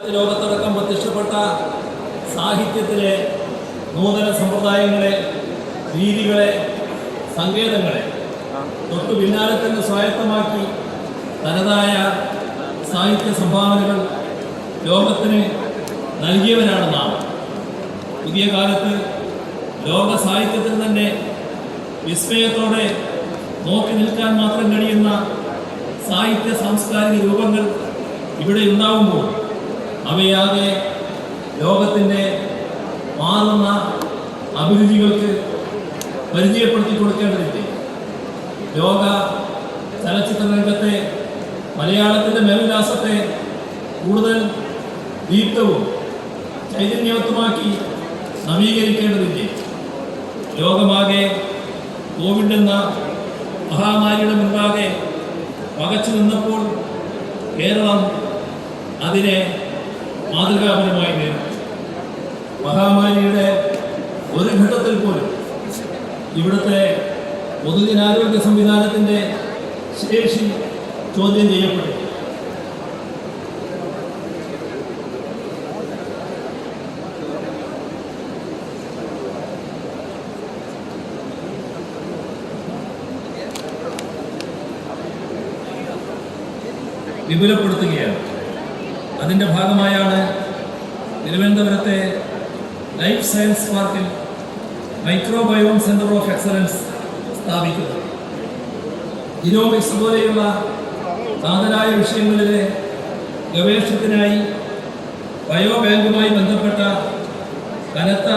ലോകത്തടക്കം പ്രത്യക്ഷപ്പെട്ട സാഹിത്യത്തിലെ നൂതന സമ്പ്രദായങ്ങളെ രീതികളെ സങ്കേതങ്ങളെ തൊട്ടു പിന്നാലെ തന്നെ സ്വായത്തമാക്കി തനതായ സാഹിത്യ സംഭാവനകൾ ലോകത്തിന് നൽകിയവരാണ് നാം. പുതിയ കാലത്ത് ലോക സാഹിത്യത്തിൽ തന്നെ വിസ്മയത്തോടെ നോക്കി നിൽക്കാൻ മാത്രം കഴിയുന്ന സാഹിത്യ സാംസ്കാരിക രൂപങ്ങൾ ഇവിടെ ഉണ്ടാവുമ്പോൾ അവയാകെ ലോകത്തിന്റെ മാറുന്ന അഭിരുചികൾക്ക് പരിചയപ്പെടുത്തി കൊടുക്കേണ്ടതില്ലേ? ലോക ചലച്ചിത്ര രംഗത്തെ മലയാളത്തിന്റെ മേൽവിലാസത്തെ കൂടുതൽ ദീപ്തവും ചൈതന്യവത്തുമാക്കി നവീകരിക്കേണ്ടതില്ലേ? ലോകമാകെ കോവിഡ് എന്ന മഹാമാരിയുടെ മുൻപാകെ പകച്ചു നിന്നപ്പോൾ കേരളം അതിനെ മാതൃകാപരമായി നേരിട്ടു മഹാമാരിയുടെ ഒരു ഘട്ടത്തിൽ പോലും ഇവിടുത്തെ പൊതുജനാരോഗ്യ സംവിധാനത്തിന്റെ ശേഷി ചോദ്യം ചെയ്യപ്പെട്ടു വിപുലപ്പെടുത്തുകയാണ്. അതിന്റെ ഭാഗമായാണ് തിരുവനന്തപുരത്തെ ലൈഫ് സയൻസ് പാർക്കിൽ മൈക്രോബയോം സെന്റർ ഓഫ് എക്സലൻസ് സ്ഥാപിക്കുന്നത്. ഇനോമിക്സ് പോലെയുള്ള കാതലായ വിഷയങ്ങളിലെ ഗവേഷണത്തിനായി ബയോ ബാങ്കുമായി ബന്ധപ്പെട്ട കനത്ത